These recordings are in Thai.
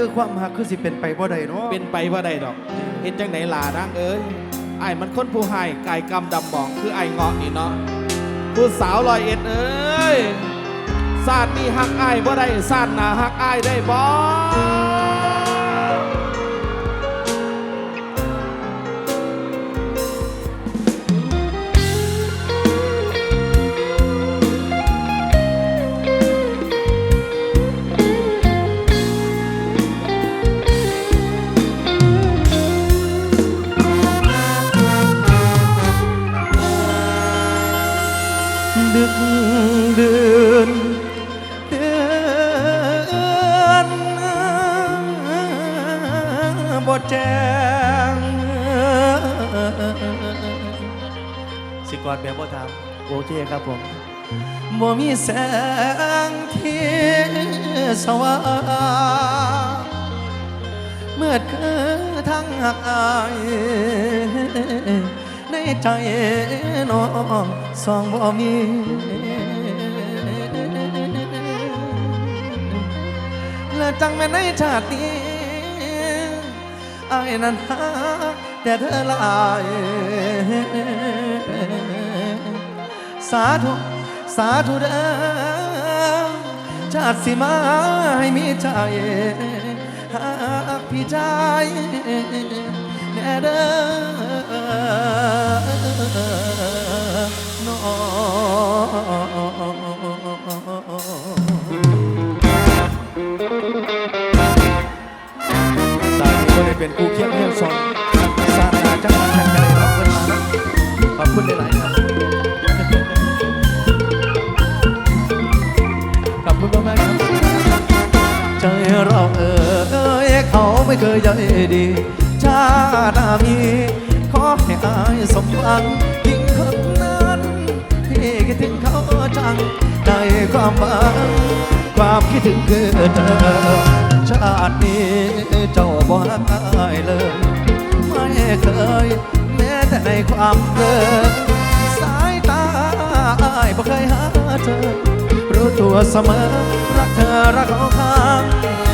คือความหักคือสิเป็นไปบ่ได้เนาะเป็นไปว่าได้ดอกเห็นจังไหนลานางเอ้ยไอ้ายมันคนผู้ให้กายกำดำบองคือไอ้ายเงาะนี่เนาะผู้สาวลอยเอ็ดเอ้ยซาดนี่หักไอ้ายบ่ได้ซาดหนาหักไอ้ายได้บ่ อดแบบบ่ถามโอเคครับผมบ่มีแสงที่สว่างเมื่อคือทั้งหักอายในใจน้องสองบ่มีและจังแม่ในชาตินี้อายนั้นหาแต่เธอลาย สาธุ สาธุเด้อชาติสิมาให้มีใจหากพี่ใจแน่เด้อน้อสาธุบ่ได้เป็นกูเคียงเฮียงซอง ไม่เคยใยดี ชาตินามี ขอให้อายสมหวังยิ่งคนนั้นที่คิดถึงเขาจังในความหวังความคิดถึงคือเธอ ชาตินี้เจ้าบ่รักอายเลย ไม่เคย แม้แต่ในความเกินสายตาอายบ่เคยหาเธอ รู้ตัวเสมอ รักเธอรักเขาข้าง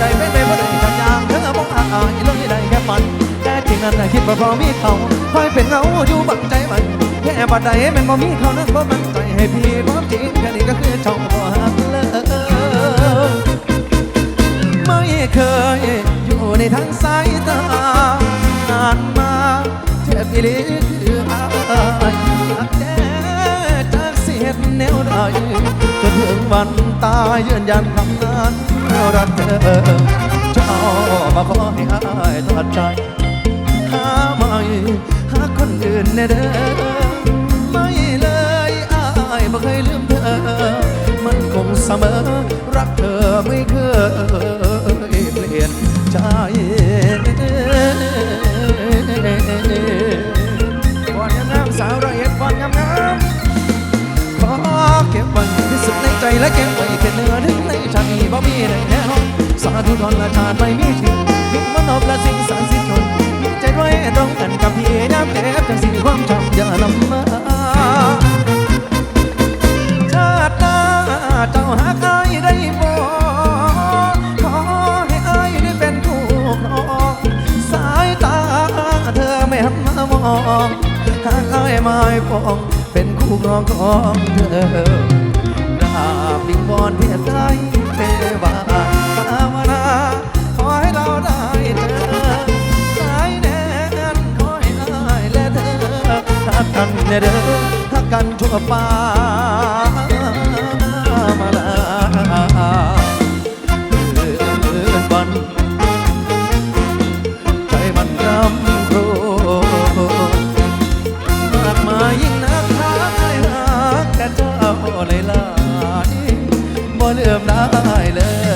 มันได้เป็นไปบ่ได้ทำยางเธอบ่อายเลยได้แค่ฝันแต่จริงนั้นคิดว่าพอมีเขาคอยเป็นเงาอยู่บังใจมันแค่บัดใดแมันบ่มีเขานั้นบ่มั่นใจให้พี่ความจริงแค่นี้ก็คือช่องบ่หักเลยไม่เคยอยู่ในทางสายตานานมาเจ็บอีหลีคืออายจากแด่จากเสียดแนวใดจนถึงวันตายยืนยันคำนั้น รักเธอเจ้ามาขอให้หายตัดใจหาไม่หาคนอื่นแน่เด้อไม่เลยอายบ่เคยลืมเธอ มันคงเสมอรักเธอไม่ ชาตินี้บ่แน่นอนสาธุทนละชาติไม่มีทิ้งยิ่งมโนบและสิ่งสารสิชนมีใจด้วยตรงกันกับพี่น้ำเจ็บจังสิ่งความจำอย่านำมาชาติหน้าเจ้าหากอายได้บ่ขอให้อายได้เป็นคู่ครองสายตาเธอไม่หันมามองหากอายไม่ปองเป็นคู่ครองของเธอกราบวิงวอนเพียรใจ ทักกันเด้อทักกันทั่วฟ้ามาลาคืนวันใจมันรำโรหากมายิ่งนักหายหักแต่เจ้าเลยลายบ่เลื่อมได้เลย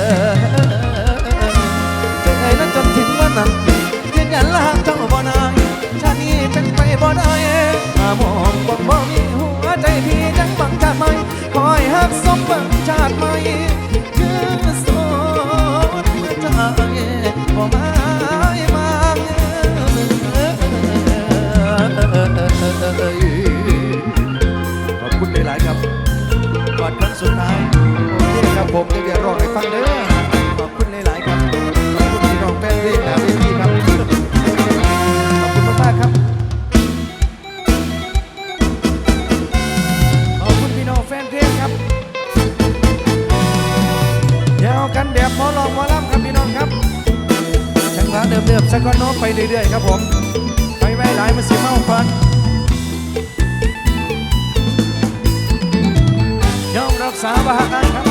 ยอมรับาบานครับ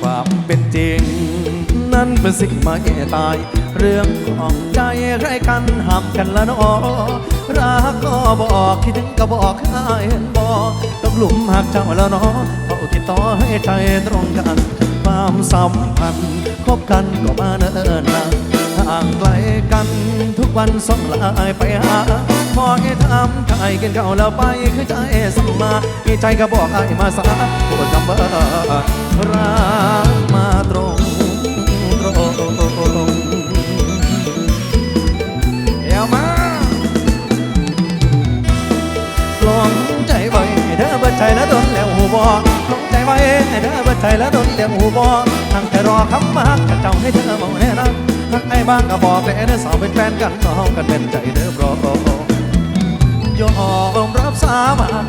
ความเป็นจริง นั้นเป็นสิ่งไม่ตาย เรื่องของใจใครกันห้ามกันละนอรักก็บอกคิดถึงก็บอกให้เห็นบอกตกหลุมหักเจ้าล้วเนาะเขาติดต่อให้ใจตรงกัน ความสัมพันธ์คบกันก็มาเนิ่นนานห่างไกลกันทุกวันส่งลน์ไปหา พอให้ทำใจกินข้าวแล้วไปคือใจสั่งมามีใจก็บอกไอ้มาสาพูดคำว่ารักมาตรงตรงเอวมาลองใจไว้เธอเบิดใจแล้วโดนแล้วหูบอลองใจไว้เธอเบิดใจแล้วโดนแล้วหูบอทั้งแต่รอคำมาจะเจ้าให้เธอมองแน่นะหักไอ้บ้างก็บอกเลยเธอสาวเป็นแฟนกันน้องกันเป็นใจเด้อรอ ยอมรับสาบาน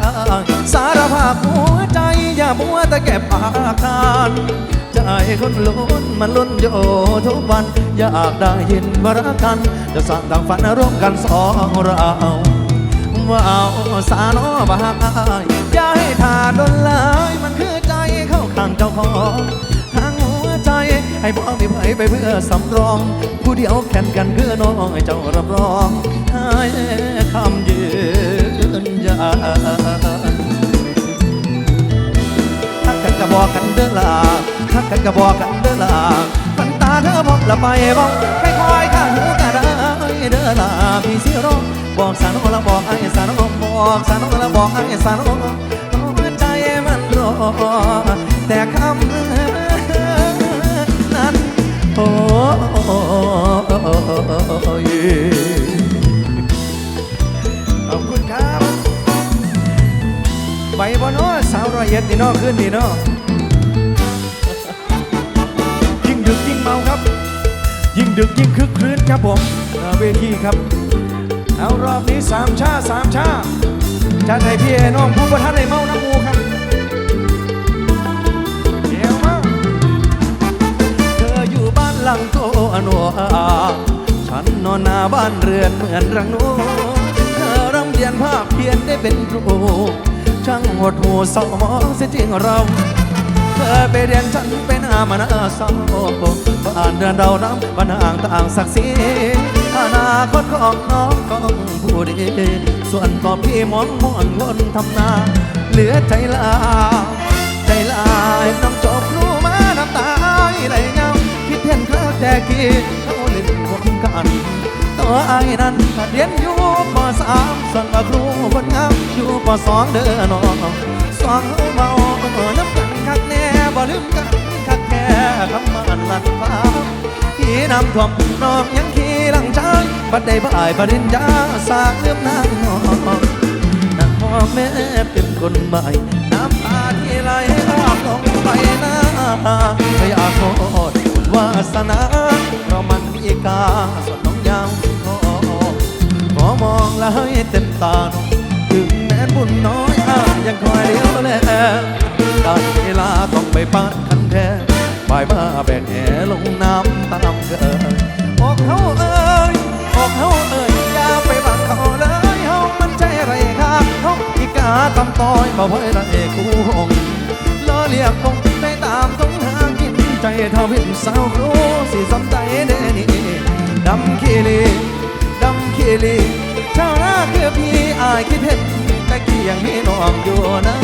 สารภาพหัวใจอย่ามัวแต่เก็บอาการใจคนลุ้นมันลุ้นอยู่ทุกวัน อยากได้ยินว่ารักกัน จะสร้างดังฝันร่วมกันสองเราว่าเอาสาโนบาอายอย่าให้ทาดนลายมันคือใจเข้าข้างเจ้าของทางหัวใจให้บอกมีไผไปเพื่อสำรอง ผู้เดียวแข่นกันคือน้องให้เจ้ารับรองให้คำยืน ยันทักกันกระบอกกันเด้อลาทักกันกระบอกกันเด้อลาฝันตาเธอพบละไปบ้องให้คอยข้าหูกะได้เด้อลาพี่สิร้องบอกสาน้องละบอกไอ้สานอบอกสานอละบอกไอ้สาน้อใจมันรอแต่คำ จ็ดนี่นาะขึ้นนี่เนาะยิ่งดึกยิ่งเมาครับ ยิ่งดึกยิ่งคึกครื้นครับผมเวทีครับ เอารอบนี้สามชาสามชาจัดให้พี่เอน้องผู้ประทันในเมาน้ำมูครับเดี๋ยวมาเธออยู่บ้านหลังโตอโนอาฉันนอนหน้าบ้านเรือนเหมือนรังนูเธอรำเรียนภาพเพียนได้เป็นครู ช่างหดหูเศร้าหมองเสียจริงเรา เธอไปเรียนฉันเป็นอามานาสาวบ้านเรือนเราน้ำบ้านห่างต่างศักดิ์ศรีอนาคตของน้องของผู้ดีส่วนต่อพี่มองมอนวนทำนาเหลือใจลา ใจลายน้ำจบรู้มาน้ำตาได้เงาคิดเห็นคราแต่กี้เขาเล่นวงกันตัวไอ้นั้นเรียนอยู่ สามส่วนว่าครูคนงามอยู่ปสองเด้อน้องสองเมาน้ำกันคักแน่บ่ลืมกันคักแค่คำมันลันฟ้าพี่น้ำท่วมน้องยังขี่หลังช้างบัดได้บ่ายปริญญาสางเลื่อมนางน้องนั่งมอแม่เป็นคนใหม่น้ำตาที่ไหลอาบลงไปหน้าไม่อยากโทษวาสนาเรามันมีกาส่วนน้องยัง มองแล้วให้เต็มตาน้องถึงแม้บุญน้อยอายังคอยเลี้ยวแลได้เวลาต้องไปปาดคันแท้บ่ายมาแบกแหลงน้ำตามเกิดอกเขาเอ้ยอกเขาเอ้ยอย่าไปบังเขาเลยเฮามันใจไรครับเฮาอีกาตำต้อยบ่เพ่อละเอกคู่หงล้อเลียกคงได้ตามต้องหากินใจเท่าเห็นสาวรู้สิสำใจเด้นี่ดำขี้ลีายคิดเห็นแต่เกียงมีน้องอยู่นะ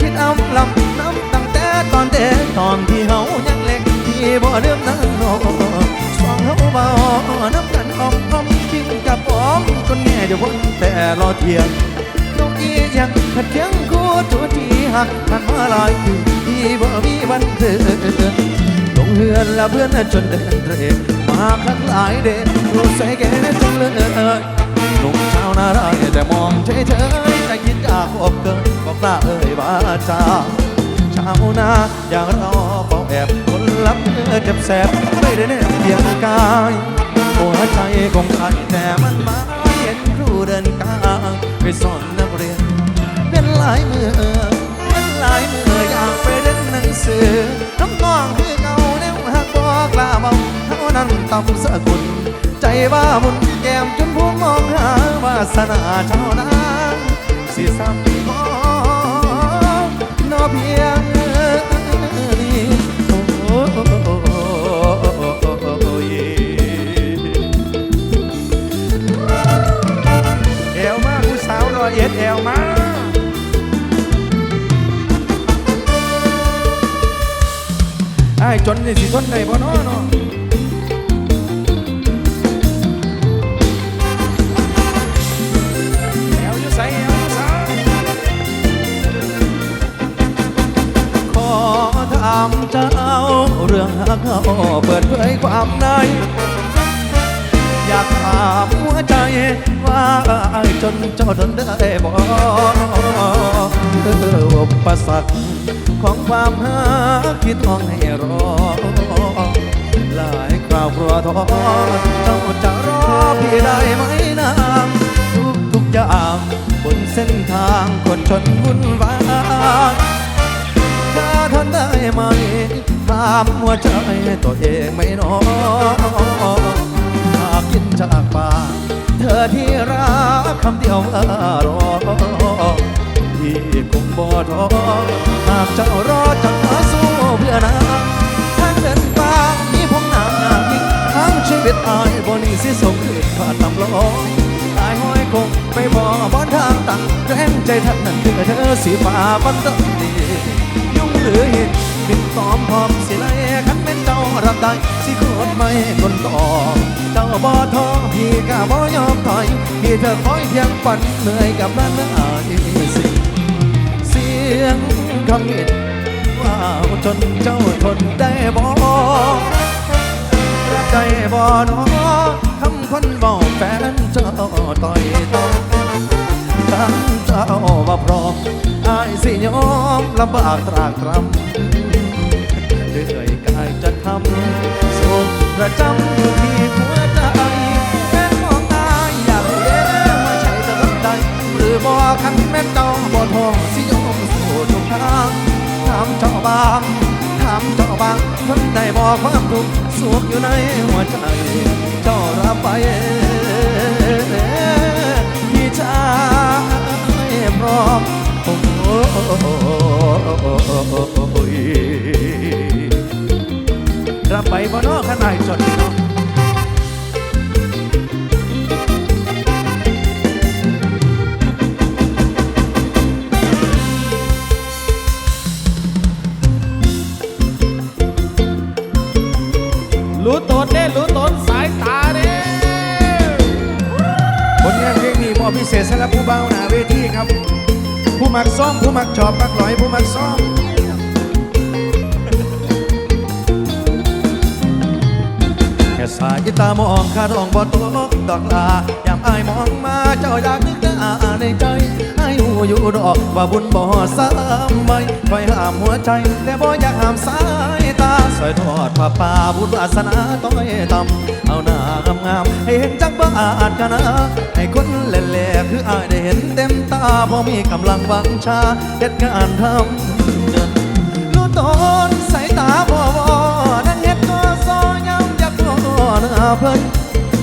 คิดเอาลำน้ำตั้งแต่ตอนเด็กตอนที่เฮายังเล็กที่บ่เริ่มนั่งนอนสองเฮาเบาน้ำกันออมอมกินกับออมคนแง่เดี๋ยววนแต่รอเทียงนกอียังขัดเคียงคู่จูจีหักกันมาหลายปีที่บ่มีวันเกิดลงเฮือนและเพื่อนจนเดินเรมาครั้งหลายเดนรู้ใส่แกจนเลย หนุ่มชาวนาได้แต่มองเฉยๆแต่คิดอยากพบเกินบอกหน้าเอ่ยว่าจาชาวนาอย่างเราลับเมื่อเจ็บแสบไม่ได้แน่เพียงกายหัวใจของใครแต่มันมาเห็นครูเดินกลางไปสอนนักเรียนเป็นหลายมือเป็นหลายมืออยากไปเรียนหนังสือน้ำนองคือเก่าแนวหักบอกลาเบาเท่านั้นต่ำสกุล ว่ามุนแก้มจนผู้มองหาวาสนาเจ้านางสิซ้ำก็นอเพียงนี้โอ้เอวมาผู้สาวรอยเอ็ดเอวมาไอ้จนนี่สิทนได้บ่น้อเนาะ อหักเขาเปิดเผยความใน อยากถามหัวใจว่าไอ้จนเจ้าทนได้บอออุปสรรคของความหาที่ต้องให้รอ หลายคราวครัวท้อเจ้าจะรอพี่ได้ไหมนางทุกทุกอย่างบนเส้นทางคนชนวุ่นวายถ้าทนได้ไหม ถามหัวใจตัวเองไม่น้อยหากกินจากปากเธอที่รักคำเดียวว่ารอพี่คงบ่ท้อหากเจ้ารอจะมาสู้เพื่อนางทางเดินทางมีพงน้ำน้ำยิ่งทั้งชีวิตอายบนี้สิส่งขึ้นผ่านตำลองตายห้อยคงไม่บ่บอนทางตั้งแรงใจท่านนั้นเธอเธอสีฟ้าบันเติมดีารับได้สิโคตรไม่คนต่อเจ้าบ่ท้อพี่ก็บ่ยอมถอยพี่เธอคอยเพียงฝันเหนื่อยกับนั้นอายสิเสียงคำเห็นว่าจนเจ้าทนได้บ่รับใจบ่นอคำคนบอกแฟนเจ้าต่อยต้องทั้งเจ้าว่าพร้อมอายสิยอมลำบากตรากตรำเหนื่อยกาย จะทำสุขประจำอยู่ที่หัวใจแฟนมองตาอยากเลี้ยงมาใช่แต่ลำใดหรือบ่คันแม่นเจ้าบ่ทองสิยอมสู้ทุกทางถามเจ้าบางถามเจ้าบางทนได้บอกความทุกข์สุขอยู่ในหัวใจเจ้ารับไปพี่ชายพร้อมโอ้ย รับไปบ่นอขนาดจดเนาะรู้ตนเด้รู้ตนสายตาเด้ผลงานเพลงนี้มอบพิเศษสำหรับผู้เบาหน้าเวทีครับ ผู้มักซ้อมผู้มักชอบมักหลอยผู้มักซ้อม แค่สายตามองข้าดองบ่ตกดอกลายามอายมองมาเจ้าอยากนึกหน้าในใจให้หูอยู่ดอกว่าบุญบ่สามใบคอยห้ามหัวใจ แต่บ่อยากห้ามสายตาสอยทอดผ้าป่าบุญวาสนาต้อยต่ำเอาหน้างามๆให้เห็นจักบ่อาจกันนะให้คนแหล่ๆคืออายได้เห็นเต็มตาพอมีกำลังวังชาเฮ็ดงานทำรู้ตนสายตาบ่ บ่หน้าเพิ่น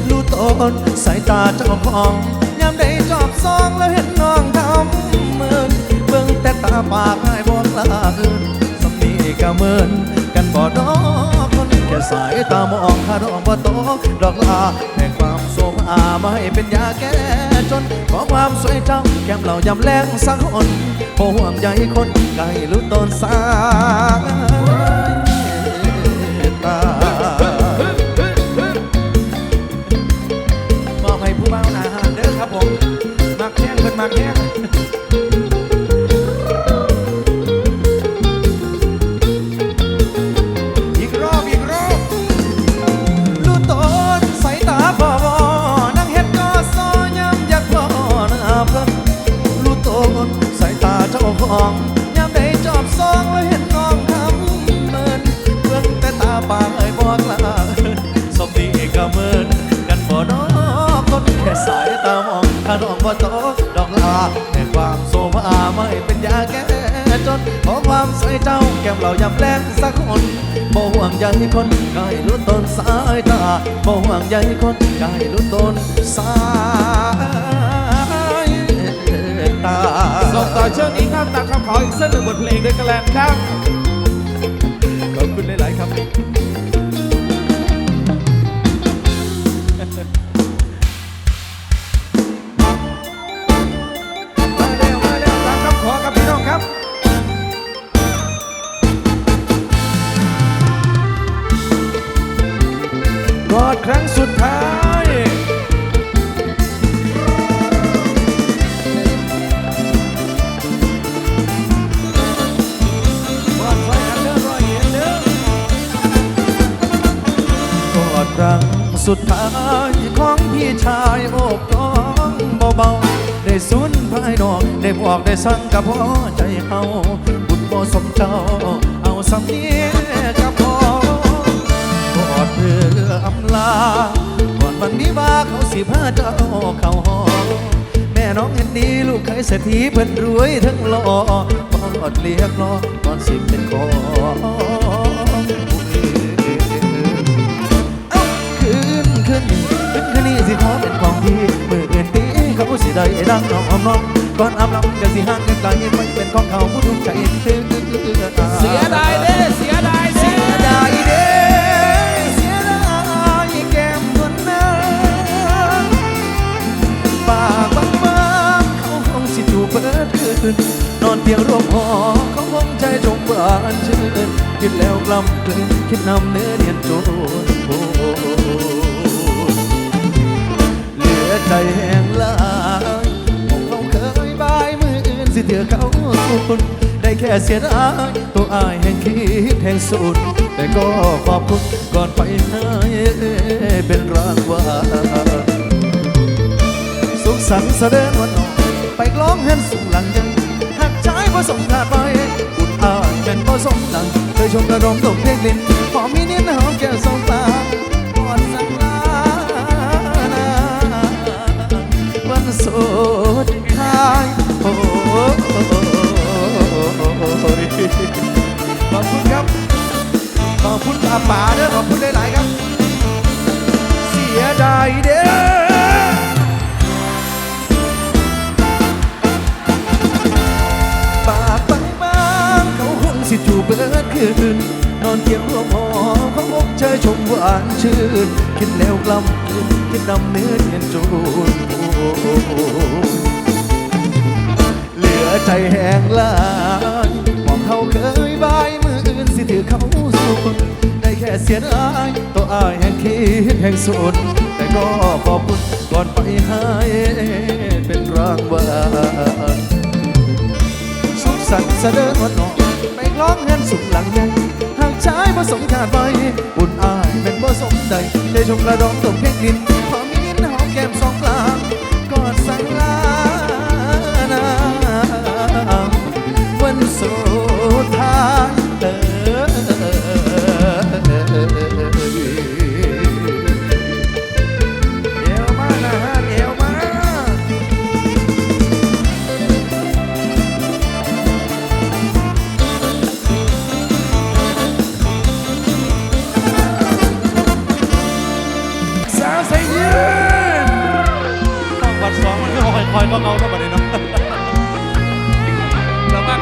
รู้ตนสายตาเจ้าของยามได้จอบซองแล้วเห็นน้องทำเมือนเบิ่งแต่ตาปากให้บ่กลาอื่นสำนีก็เหมือนกันบ่ดอกคนแค่สายตามองข้าดอกบ่ตดอกลาแห่งความโสมอามาให้เป็นยาแก้จนขอความสวยเจ้าแก้มเรายำแรงสักคนบ่ห่วงใยคนไกลรู้ตนสา บ่ห่วงใยคนกายรู้ตนสายตาส่งต่อช่วงนี้ครับตามคำขออีกสักหนึ่งบทเพลงด้วยกันแล้วครับ น้องเห็นดีลูกเคยเศรษฐีเพิ่นรวยทั้งหล่อกอดเรียกรอก่อนสิบเป็นของผู้อื่นเอ้าคืนคืนคืนคืนนี้สิขอเป็นของพี่มืออื่นตีเขาสิได้ดังน้องอมน้องก่อนอำลำจะสิห่างกันไกลไม่เป็นของเขาผู้ทุกใจเสียดายเด้เสียดาย คืน นอนเตียงร่วมหอเขาคงใจจงบานชื่นคิดแล้วกลำกลืนคิดนำเนื้อเนียนโจนโเหลือใจแห้งลายผมเขาเคยบายมืออื่นสิเถื่อเขาสุนได้แค่เสียดายตัวอายแห่งคิดแห่งสุดแต่ก็ขอบคุณก่อนไปให้เป็นรางวัลสุขสันต์แสดงวัน สมขาดไปอุ่นอายเป็นผสมหลังเคยชมกระดมตกเพลงลิ้นหอมมีเนียนหอมแก้วสองตาก่อนสังลาวันสุดท้ายโอ้ยขอบคุณครับ ขอบคุณป้าป๋าเด้อขอบคุณหลายๆครับ เสียดายเด้อ เบิดคืน นอนเตียงร่วมหอเขาคงเชยชมหวานชื่น คิดแล้วกล้ำคิดดำเนื้อเนียนจูนเหลือใจแห้งลายมองเขาเคยบายมืออื่นสิถือเขาสุดได้แค่เสียดายตัวอายแห่งคิดแห่งสุดแต่ก็ขอบคุณก่อนไปให้เป็นรางวัลสุขสันต์เสด็จวันนอง ร้องเงินสุขหลังยังหากชายผสมขาดไปบุญอายเป็นผสมใดได้ชมกระดองตกเพ่งดินพอมีนินหอมแก้มสองกลาง สองมันก็คอยคอยก็เงาเท่าไหร่เนาะแล้วมัน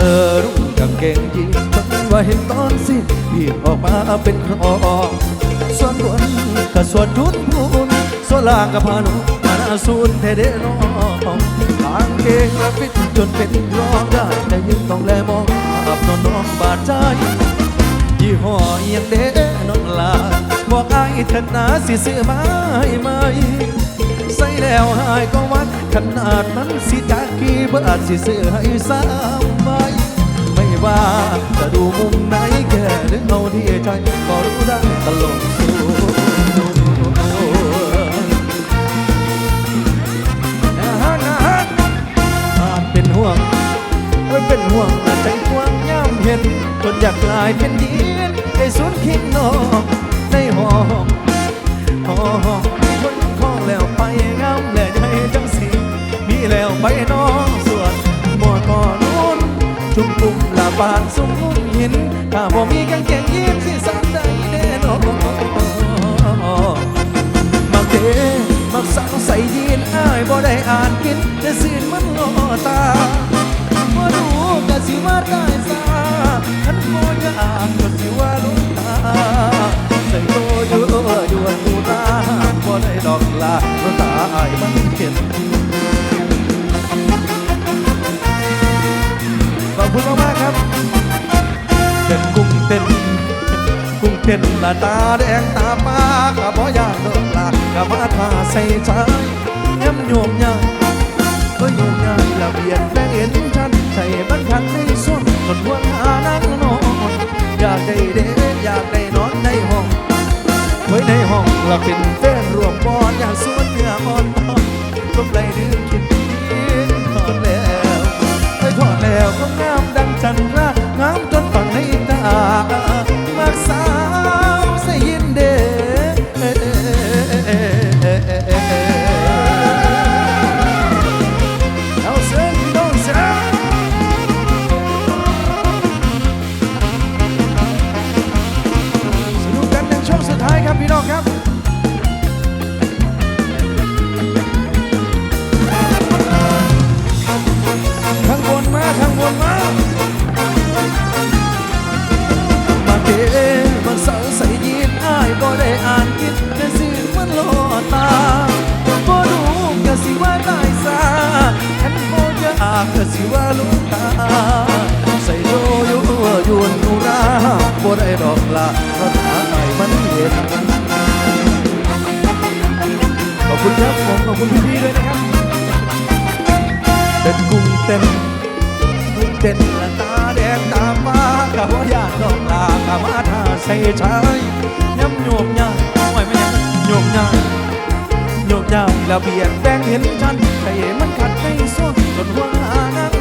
เออรุ่งกางเก่งยีนจนว่าเห็นตอนสิ้นพี่ออกมาเป็นครอง ส่วนบนกับส่วนทุนพูนส่วนล่างกับพานุมานาสูนเทเดนองกางเกงและฟิตจนเป็นร้องได้แต่ยังต้องแลมองภาพนอนน้องบาดใจยี่ห้ออหยังเด้น้องลาบอกไอ้ายเถิดนาสิซื้อมาให้ไหมใส่แล้วหายก็วัดขนาดมันสิจากกี่บาทสิซื้อให้สามใบไม่ว่าจะดูมุมไหนแค่หรือเอาที่ใจก็รู้ได้ตลก นจนอยากกลายเป็นยีนได้สุนคิงนองในห้องห้องมีคนคล้องแล้วไปงามและใหญ่จังสีมีแล้วไปน้องส่วนหมอก่อนู้นจุ่มปุ่มละบานสุ่มมุมหินถ้าบ่มีกางเกงยีนสิสันใดแน่นอนมักเดมักสาวใส่ยีนอ้ายบ่ได้อ่านกินแต่สิ่นมันล่อตาบ่รู้ก็สิว่าได้ซา คันบ่อยากก็สิว่าลุกตาใส่โตอยู่อยู่กูตาบ่ได้ดอกลาเพราะตาอายมันเข็นขอบคุณมากๆครับเต้นกุ้งเต้นกุ้งเต้นละตาแดงตาปากะบ่อยากเลิกลากะมาทาใส่ใจย้ำโยมยังก็โยมยังละเบียดแปลงเห็นฉันใจมันขัดในส่วนจนวัน ห้องเราเป็นแฟนรวมบอนอยากสวนเนื้ออ่อนตอนลมไหลดื้อ ดท้ายครับข้างบนมาข้างบนมามาเกมันเสาใส่ยีนอ้ายบ่ได้อ่านคิดแต่สิ่งมันล่อตาบ่รู้ก็สิว่าตายซาฉันบ่จะอาก็สิว่าลูกตาใส่โลอยู่ยวนนูราบ่ได้ดอกลาเพราะตาอ้ายมันเห็น คุณครับผมขอบคุณพี่ๆด้วยนะครับเป็นกุ้งเต้นกุ้งเต้นละตาแดงตามมากะว่าอยากดองลากะมาท่าใส่ชายย้ำโยมยาห่วยไม่ยังโยมยาโยมยาแล้วเบียดแดงเห็นฉันแต่มันขัดไม่ส้นจนหัวหานั่ง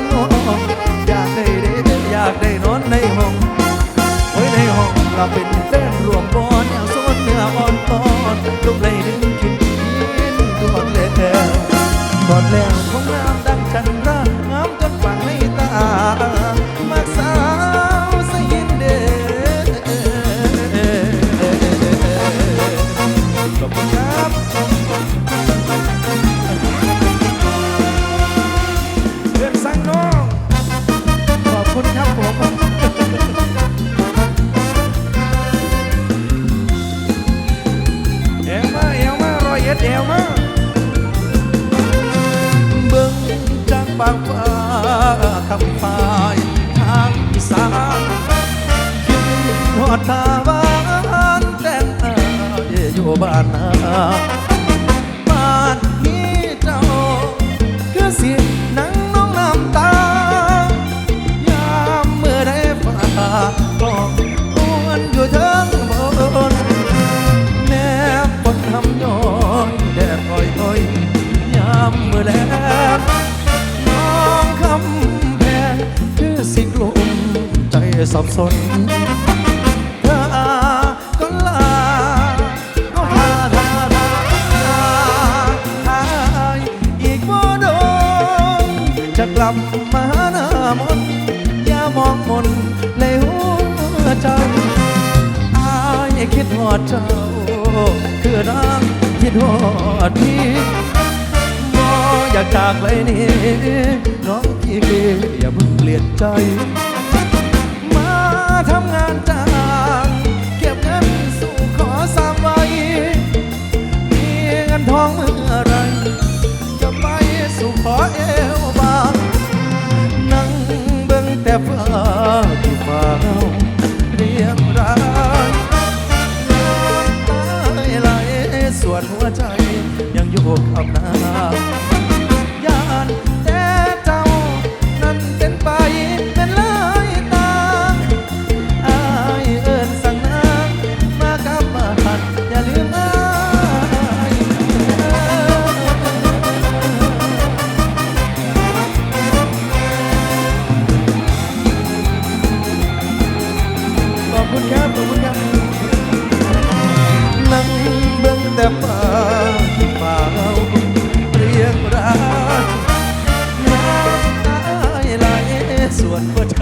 ส่วนหัวใจ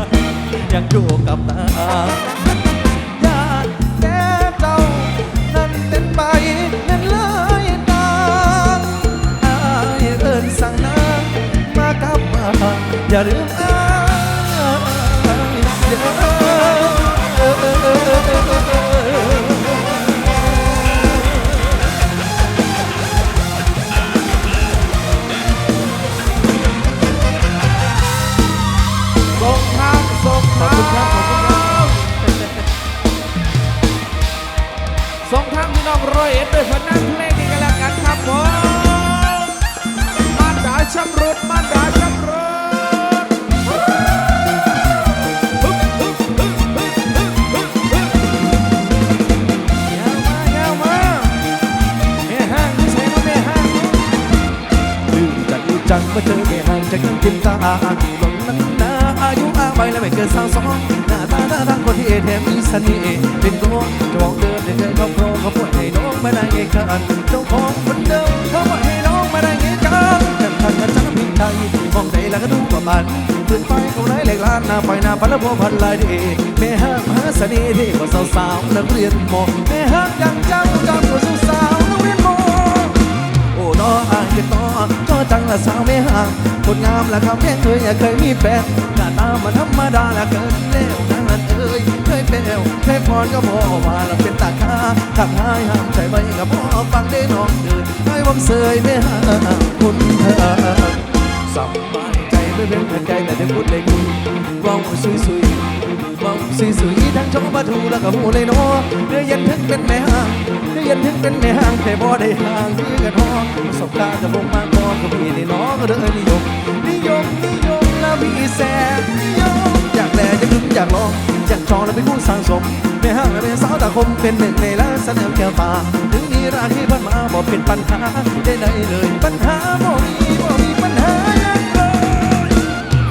ยังอยู่กับตาญาติแก่เจ้านั้นเป็นไปนั้นเลยตางอายเอินสั่งนางมากับมาอย่าลืม จัดลืมจังเมื่อเจอแม่ห่างจากยังกินตาหลงนั้นนาอายุอาไปแล้วไม่เกินสาวสองหน้าตาท่าทางคนที่เอแถมมีเสน่ห์เป็นตัวจะมองเดินเดินเดินเขาโครงเขาปวดให้น้องมาได้เองกันเจ้าของคนเดิมเขาปวดให้น้องมาได้เองกันแต่ทางกันจังพิงไทยมองไหนแล้วก็ดูประมาณขึ้นไปเขาไรเหล็กล้านหน้าไปหน้าพันละพวพันลายดีแม่ห้ามหาเสน่ห์ที่กว่าสาวๆนักเรียนมอแม่ห้างยังเจ้าจำกว่าสาวๆนักเรียนมอโอ้น้อง เป็นน้อน้อจังละสาวไม่ห่างคนงามละคำแม่เคยอยากเคยมีแฟนหน้าตามันธรรมดาละเกินแล้วนั่นเอ้ยเคยเป็นวเคยพรก็พอว่าละเป็นตาคาขับหายห้ามใจไว้กับพ่อฟังได้น้องเดินให้วังเสยไม่ห่างคุณเธอสบายใจไม่เป็นเหมือนใจแต่ได้พูดเลยคุยว่าสุยสุยว่าสุยสุยทั้งชมปลาทูแล้วก็หูเลยเนาะเนื้อเย็นถึงเป็นแม่ห่าง ได้ยันถึงเป็นแม่ห้างแต่บ่ได้ห่างที่กันห้องประสบการณ์จะบ่งมากพอก็มีในน้องก็เด้อนิยมนิยมนิยมแล้วมีแสนนิยมอยากแลอยากดึงอยากลองอยากจองแล้วเป็นผู้สร้างสมแม่ห้างและเป็นสาวตาคมเป็นหนึ่งในล้านเสนอแก้วตาถึงมีราที่เพิ่นมาบ่เป็นปัญหาได้ได้เลยปัญหาบ่มีบ่มีปัญหาหยังเลย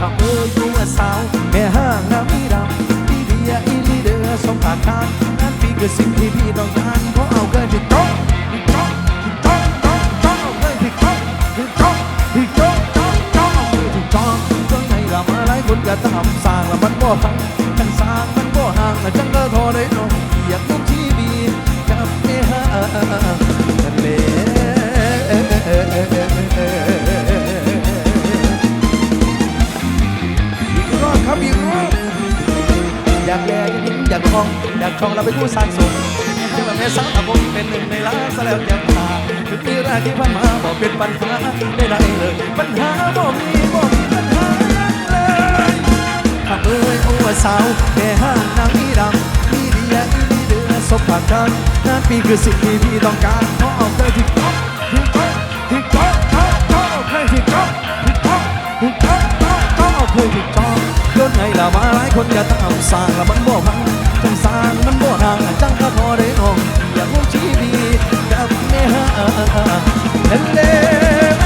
ข้าเอ้ยกูว่าสาวแม่ห้างน้ำมีดำพี่เดียอีลีเดอร์สมผ่านทางงานปีคือสิ่งที่พี่ต้องการ ก็ทำสร้างละมันบ่ฟังจังสร้างมันบ่ห่างจังก็ทอได้น้องอยากลูกทีวีกับแม่ห้งนั่นแหลอีกรอบครับอีกรอบอยากแลอยากยิ้มอยากคลองอยากคลองเราเป็นผู้สร้างสมถึงแบบแม่สาวตะบงเป็นหนึ่งในล้านซะแล้วยังตาถึงมีราที่พันมาบอกเป็นปัญหาได้ไรเลย ปัญหาบ่มีบ่มีปัญหาเลยข้าเอ้ยโอ้วสาวแค่ห้างนางอีดำมีดีอย่างอีเดือสบผ่านกันงานปีคือสิ่งที่พี่ต้องการเพราะเอาเธอที่ก๊อกที่ก๊อกที่ก๊อกก๊อกก๊อกเอาเธอที่ก๊อกที่ก๊อกที่ก๊อกก๊อกก๊อกเอาเธอที่ก๊อกโดนไงล่ะมาหลายคนอย่าตามสร้างละมันบ่พัง มันบ่ห่างจังก็พอได้อองอยากรู้ชีวีกับแม่ฮะนั่นแหละ